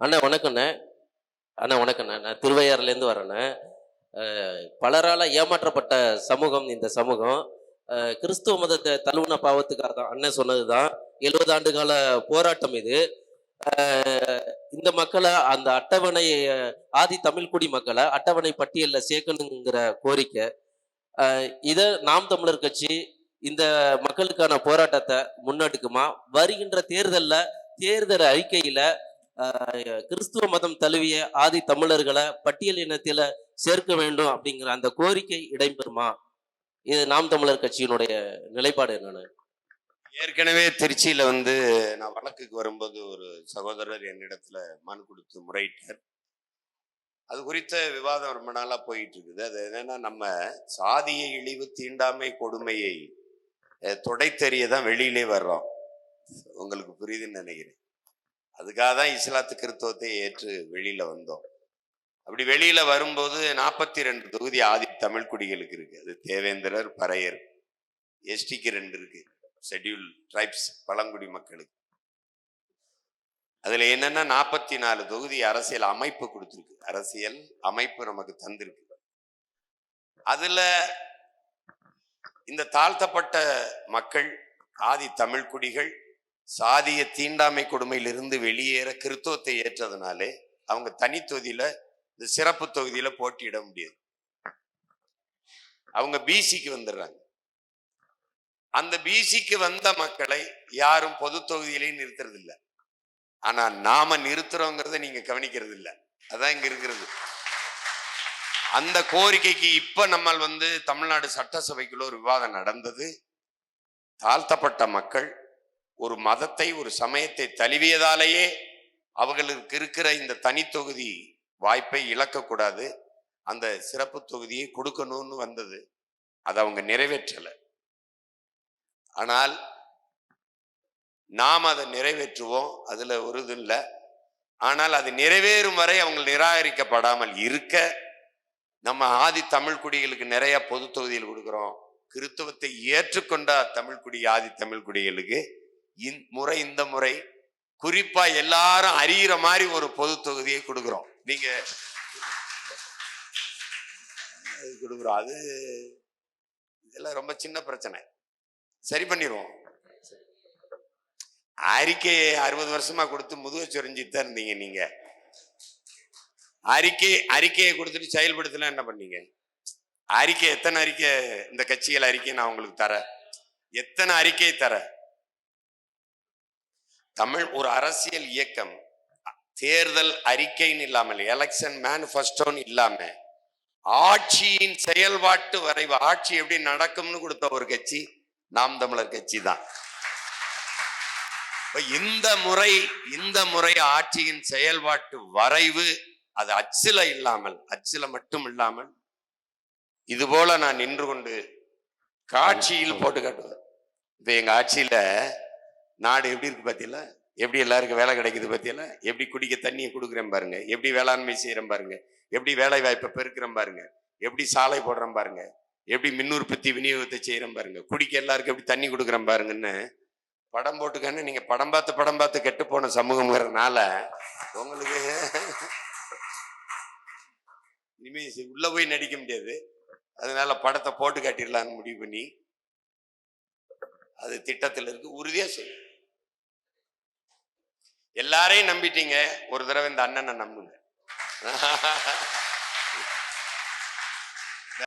அண்ணா வணக்கண்ணே அண்ணா வணக்கண்ணே நான் திருவையாறுலேருந்து வரேண்ணே. பலரால் ஏமாற்றப்பட்ட சமூகம் இந்த சமூகம். கிறிஸ்துவ மதத்தை தழுவுன பாவத்துக்காக தான் அண்ணன் சொன்னது தான் எழுபது ஆண்டு கால போராட்டம் இது. இந்த மக்களை அந்த அட்டவணை ஆதி தமிழ்குடி மக்களை அட்டவணை பட்டியலில் சேர்க்கணுங்கிற கோரிக்கை. இதை நாம் தமிழர் கட்சி இந்த மக்களுக்கான போராட்டத்தை முன்னெடுக்குமா? வருகின்ற தேர்தலில் தேர்தல் அறிக்கையில் கிறிஸ்துவ மதம் தழுவிய ஆதி தமிழர்களை பட்டியல் இனத்தில சேர்க்க வேண்டும் அப்படிங்கிற அந்த கோரிக்கை இடம்பெறுமா? இது நாம் தமிழர் கட்சியினுடைய நிலைப்பாடு என்னன்னு? ஏற்கனவே திருச்சியில வந்து நான் வழக்குக்கு வரும்போது ஒரு சகோதரர் என்னிடத்துல மனு கொடுத்து முறையிட்டார். அது குறித்த விவாதம் ரொம்ப நாளாக போயிட்டு இருக்குது அது என்னன்னா நம்ம சாதிய இழிவு தீண்டாமை கொடுமையை தொடைத்தறிய தான் வெளியிலே வர்றோம். உங்களுக்கு புரியுதுன்னு நினைக்கிறேன். அதுக்காக தான் இஸ்லாத்து கிறிஸ்தவத்தை ஏற்று வெளியில வந்தோம். அப்படி வெளியில வரும்போது நாற்பத்தி ரெண்டு தொகுதி ஆதி தமிழ் குடிகளுக்கு இருக்கு. அது தேவேந்திரர் பறையர் எஸ்டிக்கு ரெண்டு இருக்கு. ஷெட்யூல் ட்ரைப்ஸ் பழங்குடி மக்களுக்கு. அதுல என்னன்னா நாற்பத்தி நாலு தொகுதி அரசியல் அமைப்பு கொடுத்துருக்கு. அரசியல் அமைப்பு நமக்கு தந்திருக்கு. அதுல இந்த தாழ்த்தப்பட்ட மக்கள் ஆதி தமிழ் குடிகள் சாதிய தீண்டாமை கொடுமையிலிருந்து வெளியேற கிறித்துவத்தை ஏற்றதுனாலே அவங்க தனி தொகுதியில இந்த சிறப்பு தொகுதியில போட்டியிட முடியாது. அவங்க பிசிக்கு வந்துடுறாங்க. அந்த பிசிக்கு வந்த மக்களை யாரும் பொது தொகுதியிலையும் நிறுத்துறது இல்லை ஆனா நாம நிறுத்துறோங்கிறத நீங்க கவனிக்கிறது இல்லை அதான் இங்க இருக்கிறது. அந்த கோரிக்கைக்கு இப்ப நம்ம வந்து தமிழ்நாடு சட்டசபைக்குள்ள ஒரு விவாதம் நடந்தது. தாழ்த்தப்பட்ட மக்கள் ஒரு மதத்தை ஒரு சமயத்தை தழுவியதாலேயே அவர்களுக்கு இருக்கிற இந்த தனித்தொகுதி வாய்ப்பை இழக்கக்கூடாது. அந்த சிறப்பு தொகுதியை கொடுக்கணும்னு வந்தது. அதை அவங்க நிறைவேற்றலை. ஆனால் நாம் அதை நிறைவேற்றுவோம். அதில் ஒரு இது இல்லை. ஆனால் அது நிறைவேறும் வரை அவங்க நிராகரிக்கப்படாமல் இருக்க நம்ம ஆதி தமிழ் குடிகளுக்கு நிறைய பொது தொகுதியில் கொடுக்குறோம். கிறித்துவத்தை ஏற்றுக்கொண்ட தமிழ் குடி ஆதி தமிழ் குடிகளுக்கு முறை இந்த முறை குறிப்பா எல்லாரும் அறியிற மாதிரி ஒரு பொது தொகுதியை கொடுக்குறோம். நீங்க அது கொடுக்குறோம். அது இதெல்லாம் ரொம்ப சின்ன பிரச்சனை. சரி பண்ணிடுவோம். அறிக்கையை அறுபது வருஷமா கொடுத்து முதுக சொரிஞ்சிட்டு தான் இருந்தீங்க நீங்க. அறிக்கை அறிக்கையை கொடுத்துட்டு செயல்படுத்தல என்ன பண்ணீங்க? அறிக்கை எத்தனை அறிக்கை இந்த கட்சிகள் அறிக்கை நான் உங்களுக்கு தரேன். எத்தனை அறிக்கை தரேன்? தமிழ் ஒரு அரசியல் இயக்கம். தேர்தல் அறிக்கைன்னு இல்லாமல் எலெக்ஷன் மேனிஃபெஸ்டோன்னு இல்லாம ஆட்சியின் செயல்பாட்டு வரைவு ஆட்சி எப்படி நடக்கும்னு கொடுத்த ஒரு கட்சி நாம் தமிழர் கட்சி தான். இந்த முறை இந்த முறை ஆட்சியின் செயல்பாட்டு வரைவு அது அச்சில இல்லாமல் அச்சில மட்டும் இல்லாமல் இது போல நான் நின்று கொண்டு காட்சியில் போட்டு காட்டுவேன். இப்ப எங்க ஆட்சியில நாடு எப்படி இருக்கு பாத்தீங்களா? எப்படி எல்லாருக்கும் வேலை கிடைக்குது பாத்தீங்களா? எப்படி குடிக்க தண்ணியை கொடுக்குறேன் பாருங்க. எப்படி வேளாண்மை செய்கிறேன் பாருங்க. எப்படி வேலை வாய்ப்பை பெருக்கிறேன் பாருங்க. எப்படி சாலை போடுறேன் பாருங்க. எப்படி மின் உற்பத்தி விநியோகத்தை செய்கிறேன் பாருங்க. குடிக்க எல்லாருக்கும் எப்படி தண்ணி கொடுக்குறேன் பாருங்கன்னு படம் போட்டுக்கானு நீங்கள் படம் பார்த்து படம் பார்த்து கெட்டு போன சமூகங்கிறதுனால உங்களுக்கு இனிமே உள்ளே போய் நடிக்க முடியாது. அதனால படத்தை போட்டு காட்டிடலான்னு முடிவு பண்ணி அது திட்டத்தில் இருக்கு. உறுதியாக செய்யும் எல்லாரையும் நம்பிட்டீங்க. ஒரு தடவை இந்த அண்ணனை நம்புங்க.